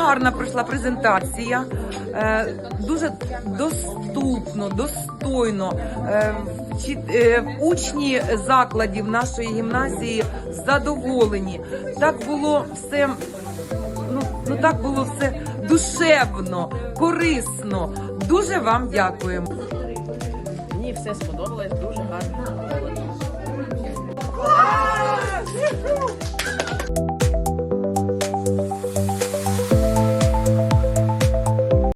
гарна пройшла презентація, е, дуже доступно, достойно. Е, е, учні закладів нашої гімназії задоволені. Так було все. Ну, ну так було все душевно, корисно. Дуже вам дякуємо. Мені все сподобалось, дуже гарно.